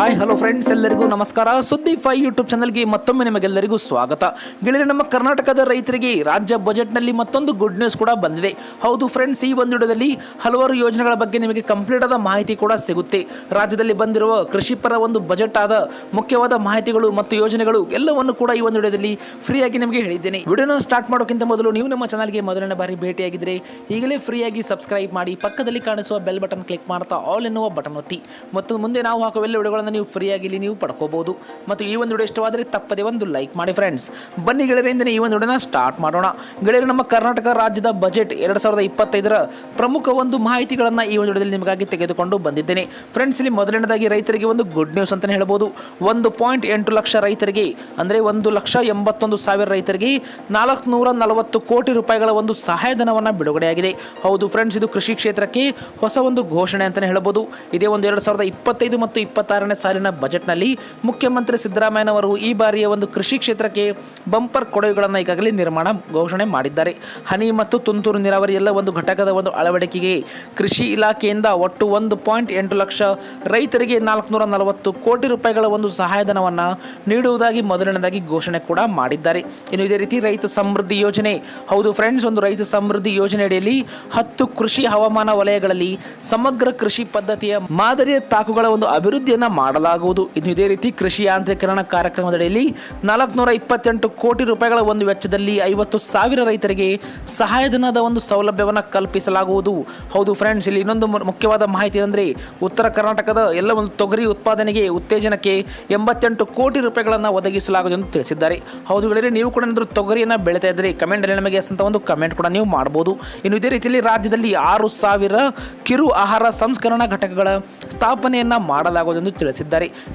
Hi hello friends ಎಲ್ಲರಿಗೂ ನಮಸ್ಕಾರ. ಸುದ್ದಿ ಫೈ ಯೂಟ್ಯೂಬ್ ಚಾನಲ್ಗೆ ಮತ್ತೊಮ್ಮೆ ನಿಮಗೆಲ್ಲರಿಗೂ ಸ್ವಾಗತ. ಗೆಳೆಯರೆ, ನಮ್ಮ ಕರ್ನಾಟಕದ ರೈತರಿಗೆ ರಾಜ್ಯ ಬಜೆಟ್ನಲ್ಲಿ ಮತ್ತೊಂದು ಗುಡ್ ನ್ಯೂಸ್ ಕೂಡ ಬಂದಿದೆ. ಹೌದು ಫ್ರೆಂಡ್ಸ್ ಈ ಒಂದು ವಿಡಿಯೋದಲ್ಲಿ ಹಲವಾರು ಯೋಜನೆಗಳ ಬಗ್ಗೆ ನಿಮಗೆ ಕಂಪ್ಲೀಟ್ ಆದ ಮಾಹಿತಿ ಕೂಡ ಸಿಗುತ್ತೆ. ರಾಜ್ಯದಲ್ಲಿ ಬಂದಿರುವ ಕೃಷಿ ಪರ ಒಂದು ಬಜೆಟ್ ಆದ ಮುಖ್ಯವಾದ ಮಾಹಿತಿಗಳು ಮತ್ತು ಯೋಜನೆಗಳು ಎಲ್ಲವನ್ನು ಕೂಡ ಈ ಒಂದು ವಿಡಿಯೋದಲ್ಲಿ ಫ್ರೀಯಾಗಿ ನಿಮಗೆ ಹೇಳಿದ್ದೇನೆ. ವಿಡಿಯೋನ ಸ್ಟಾರ್ಟ್ ಮಾಡೋಕ್ಕಿಂತ ಮೊದಲು ನೀವು ನಮ್ಮ ಚಾನಲ್ಗೆ ಮೊದಲನೇ ಬಾರಿ ಭೇಟಿಯಾಗಿದ್ದರೆ ಈಗಲೇ ಫ್ರೀಯಾಗಿ ಸಬ್ಸ್ಕ್ರೈಬ್ ಮಾಡಿ, ಪಕ್ಕದಲ್ಲಿ ಕಾಣಿಸುವ ಬೆಲ್ ಬಟನ್ ಕ್ಲಿಕ್ ಮಾಡ್ತಾ ಆಲ್ ಎನ್ನುವ ಬಟನ್ ಒತ್ತಿ. ಮತ್ತು ಮುಂದೆ ನಾವು ಹಾಕುವ ಎಲ್ಲ ವಿಡಿಯೋಗಳನ್ನು ನೀವು ಫ್ರೀಯಾಗಿ ಇಲ್ಲಿ ನೀವು ಪಡ್ಕೋಬಹುದು. ಮತ್ತು ಈ ಒಂದು ವಿಡಿಯೋ ಇಷ್ಟವಾದರೆ ತಪ್ಪದೇ ಒಂದು ಲೈಕ್ ಮಾಡಿ ಫ್ರೆಂಡ್ಸ್. ಬನ್ನಿ ಗೆಳೆಯರಿಂದನೇ ಈ ಒಂದು ವಿಡಿಯೋನ ಸ್ಟಾರ್ಟ್ ಮಾಡೋಣ. ಗೆಳೆಯರು, ನಮ್ಮ ಕರ್ನಾಟಕ ರಾಜ್ಯದ ಬಜೆಟ್ ಎರಡು ಸಾವಿರದ ಇಪ್ಪತ್ತೈದರ ಪ್ರಮುಖ ಒಂದು ಮಾಹಿತಿಗಳನ್ನು ಈ ಒಂದು ವಿಡಿಯೋದಲ್ಲಿ ನಿಮಗಾಗಿ ತೆಗೆದುಕೊಂಡು ಬಂದಿದ್ದೇನೆ. ಫ್ರೆಂಡ್ಸ್, ಇಲ್ಲಿ ಮೊದಲನೇದಾಗಿ ರೈತರಿಗೆ ಒಂದು ಗುಡ್ ನ್ಯೂಸ್ ಅಂತಲೇ ಹೇಳ್ಬೋದು. ಒಂದು ಪಾಯಿಂಟ್ ಎಂಟು ಲಕ್ಷ ರೈತರಿಗೆ, ಅಂದರೆ ಒಂದು ಲಕ್ಷ ಎಂಬತ್ತೊಂದು ಸಾವಿರ ರೈತರಿಗೆ ನಾಲ್ಕುನೂರ ನಲವತ್ತು ಕೋಟಿ ರೂಪಾಯಿಗಳ ಒಂದು ಸಹಾಯಧನವನ್ನು ಬಿಡುಗಡೆಯಾಗಿದೆ. ಹೌದು ಫ್ರೆಂಡ್ಸ್, ಇದು ಕೃಷಿ ಕ್ಷೇತ್ರಕ್ಕೆ ಹೊಸ ಒಂದು ಘೋಷಣೆ ಅಂತಲೇ ಹೇಳ್ಬೋದು. ಇದೇ ಒಂದು ಎರಡು ಸಾವಿರದ ಇಪ್ಪತ್ತೈದು ಮತ್ತು ಇಪ್ಪತ್ತಾರನೇ ಸಾಲಿನ ಬಜೆಟ್ನಲ್ಲಿ ಮುಖ್ಯಮಂತ್ರಿ ಸಿದ್ದರಾಮಯ್ಯನವರು ಈ ಬಾರಿಯ ಒಂದು ಕೃಷಿ ಕ್ಷೇತ್ರಕ್ಕೆ ಬಂಪರ್ ಕೊಡುಗೆಗಳನ್ನು ಈಗಾಗಲೇ ನಿರ್ಮಾಣ ಘೋಷಣೆ ಮಾಡಿದ್ದಾರೆ. ಹನಿ ಮತ್ತು ತುಂತುರು ನೀರಾವರಿ ಎಲ್ಲ ಒಂದು ಘಟಕದ ಒಂದು ಅಳವಡಿಕೆಗೆ ಕೃಷಿ ಇಲಾಖೆಯಿಂದ ಒಟ್ಟು ಒಂದು ಪಾಯಿಂಟ್ ಎಂಟು ಲಕ್ಷ ರೈತರಿಗೆ ನಾಲ್ಕುನೂರ ನಲವತ್ತು ಕೋಟಿ ರೂಪಾಯಿಗಳ ಒಂದು ಸಹಾಯಧನವನ್ನು ನೀಡುವುದಾಗಿ ಮೊದಲನೇದಾಗಿ ಘೋಷಣೆ ಕೂಡ ಮಾಡಿದ್ದಾರೆ. ಇನ್ನು ಇದೇ ರೀತಿ ರೈತ ಸಮೃದ್ಧಿ ಯೋಜನೆ, ಹೌದು ಫ್ರೆಂಡ್ಸ್ ಒಂದು ರೈತ ಸಮೃದ್ಧಿ ಯೋಜನೆಯಡಿಯಲ್ಲಿ ಹತ್ತು ಕೃಷಿ ಹವಾಮಾನ ವಲಯಗಳಲ್ಲಿ ಸಮಗ್ರ ಕೃಷಿ ಪದ್ಧತಿಯ ಮಾದರಿಯ ತಾಕುಗಳ ಒಂದು ಅಭಿವೃದ್ಧಿಯನ್ನು ಮಾಡಲಾಗುವುದು. ಇನ್ನು ಇದೇ ರೀತಿ ಕೃಷಿ ಯಾಂತ್ರೀಕರಣ ಕಾರ್ಯಕ್ರಮದಡಿಯಲ್ಲಿ ನಾಲ್ಕುನೂರ ಇಪ್ಪತ್ತೆಂಟು ಕೋಟಿ ರೂಪಾಯಿಗಳ ಒಂದು ವೆಚ್ಚದಲ್ಲಿ ಐವತ್ತು ಸಾವಿರ ರೈತರಿಗೆ ಸಹಾಯಧನದ ಒಂದು ಸೌಲಭ್ಯವನ್ನು ಕಲ್ಪಿಸಲಾಗುವುದು. ಹೌದು ಫ್ರೆಂಡ್ಸ್ ಇಲ್ಲಿ ಇನ್ನೊಂದು ಮುಖ್ಯವಾದ ಮಾಹಿತಿ ಅಂದರೆ ಉತ್ತರ ಕರ್ನಾಟಕದ ಎಲ್ಲ ಒಂದು ತೊಗರಿ ಉತ್ಪಾದನೆಗೆ ಉತ್ತೇಜನಕ್ಕೆ ಎಂಬತ್ತೆಂಟು ಕೋಟಿ ರೂಪಾಯಿಗಳನ್ನು ಒದಗಿಸಲಾಗುವುದು ಎಂದು ತಿಳಿಸಿದ್ದಾರೆ. ಹೌದು ಹೇಳಿದರೆ ನೀವು ಕೂಡ ಏನಾದರೂ ತೊಗರಿಯನ್ನು ಬೆಳೀತಾ ಇದ್ದರೆ ಕಮೆಂಟಲ್ಲಿ ನಮಗೆ ಅಂತ ಒಂದು ಕಮೆಂಟ್ ಕೂಡ ನೀವು ಮಾಡ್ಬೋದು. ಇನ್ನು ಇದೇ ರೀತಿಯಲ್ಲಿ ರಾಜ್ಯದಲ್ಲಿ ಆರು ಸಾವಿರ ಕಿರು ಆಹಾರ ಸಂಸ್ಕರಣಾ ಘಟಕಗಳ ಸ್ಥಾಪನೆಯನ್ನು ಮಾಡಲಾಗುವುದು ಎಂದು ತಿಳಿಸಿದ್ದಾರೆ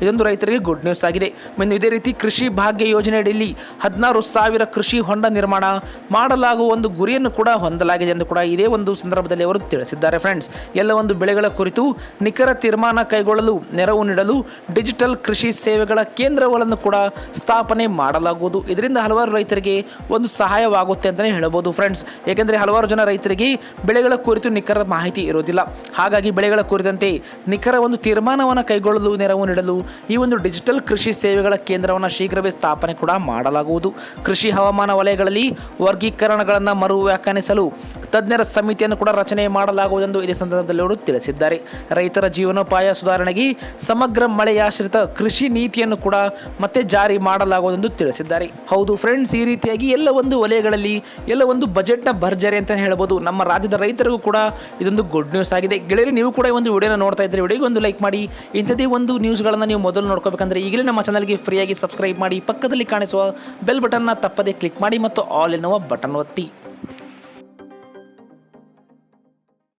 ಇದೊಂದು ರೈತರಿಗೆ ಗುಡ್ ನ್ಯೂಸ್ ಆಗಿದೆ. ಇನ್ನು ಇದೇ ರೀತಿ ಕೃಷಿ ಭಾಗ್ಯ ಯೋಜನೆಯಡಿಯಲ್ಲಿ ಹದಿನಾರು ಸಾವಿರ ಕೃಷಿ ಹೊಂಡ ನಿರ್ಮಾಣ ಮಾಡಲಾಗುವ ಒಂದು ಗುರಿಯನ್ನು ಕೂಡ ಹೊಂದಲಾಗಿದೆ ಎಂದು ಕೂಡ ಇದೇ ಒಂದು ಸಂದರ್ಭದಲ್ಲಿ ಅವರು ತಿಳಿಸಿದ್ದಾರೆ ಫ್ರೆಂಡ್ಸ್ ಎಲ್ಲ ಒಂದು ಬೆಳೆಗಳ ಕುರಿತು ನಿಖರ ತೀರ್ಮಾನ ಕೈಗೊಳ್ಳಲು, ನೆರವು ನೀಡಲು ಡಿಜಿಟಲ್ ಕೃಷಿ ಸೇವೆಗಳ ಕೇಂದ್ರಗಳನ್ನು ಕೂಡ ಸ್ಥಾಪನೆ ಮಾಡಲಾಗುವುದು. ಇದರಿಂದ ಹಲವಾರು ರೈತರಿಗೆ ಒಂದು ಸಹಾಯವಾಗುತ್ತೆ ಅಂತಲೇ ಹೇಳಬಹುದು ಫ್ರೆಂಡ್ಸ್ ಏಕೆಂದರೆ ಹಲವಾರು ಜನ ರೈತರಿಗೆ ಬೆಳೆಗಳ ಕುರಿತು ನಿಖರ ಮಾಹಿತಿ ಇರೋದಿಲ್ಲ ಹಾಗಾಗಿ ಬೆಳೆಗಳ ಕುರಿತಂತೆ ನಿಖರ ಒಂದು ತೀರ್ಮಾನವನ್ನು ಕೈಗೊಳ್ಳಲು ನೆರವು ನೀಡಲು ಈ ಒಂದು ಡಿಜಿಟಲ್ ಕೃಷಿ ಸೇವೆಗಳ ಕೇಂದ್ರವನ್ನು ಶೀಘ್ರವೇ ಸ್ಥಾಪನೆ ಕೂಡ ಮಾಡಲಾಗುವುದು. ಕೃಷಿ ಹವಾಮಾನ ವಲಯಗಳಲ್ಲಿ ವರ್ಗೀಕರಣಗಳನ್ನು ಮರು ವ್ಯಾಖ್ಯಾನಿಸಲು ತಜ್ಞರ ಸಮಿತಿಯನ್ನು ಕೂಡ ರಚನೆ ಮಾಡಲಾಗುವುದೆಂದು ಇದೇ ಸಂದರ್ಭದಲ್ಲಿ ಅವರು ತಿಳಿಸಿದ್ದಾರೆ. ರೈತರ ಜೀವನೋಪಾಯ ಸುಧಾರಣೆಗೆ ಸಮಗ್ರ ಮಳೆಯಾಶ್ರಿತ ಕೃಷಿ ನೀತಿಯನ್ನು ಕೂಡ ಮತ್ತೆ ಜಾರಿ ಮಾಡಲಾಗುವುದೆಂದು ತಿಳಿಸಿದ್ದಾರೆ. ಹೌದು ಫ್ರೆಂಡ್ಸ್ ಈ ರೀತಿಯಾಗಿ ಎಲ್ಲ ಒಂದು ವಲಯಗಳಲ್ಲಿ ಎಲ್ಲ ಒಂದು ಬಜೆಟ್ನ ಭರ್ಜರಿ ಅಂತ ಹೇಳ್ಬೋದು. ನಮ್ಮ ರಾಜ್ಯದ ರೈತರಿಗೂ ಕೂಡ ಇದೊಂದು ಗುಡ್ ನ್ಯೂಸ್ ಆಗಿದೆ. ಗೆಳೆಯರು, ನೀವು ಕೂಡ ಈ ಒಂದು ವಿಡಿಯೋನ ನೋಡ್ತಾ ಇದ್ದರೆ ವಿಡಿಯೋಗೆ ಒಂದು ಲೈಕ್ ಮಾಡಿ. ಇಂಥದೇ ಒಂದು ನ್ಯೂಸ್ಗಳನ್ನು ನೀವು ಮೊದಲು ನೋಡ್ಕೋಬೇಕಂದ್ರೆ ಈಗಲೇ ನಮ್ಮ ಚಾನಲ್ಗೆ ಫ್ರೀಯಾಗಿ ಸಬ್ಸ್ಕ್ರೈಬ್ ಮಾಡಿ ಪಕ್ಕದಲ್ಲಿ ಕಾಣಿಸುವ ಬೆಲ್ ಬಟನ್ನ ತಪ್ಪದೇ ಕ್ಲಿಕ್ ಮಾಡಿ ಮತ್ತು ಆಲ್ ಎನ್ನುವ ಬಟನ್ ಒತ್ತಿ.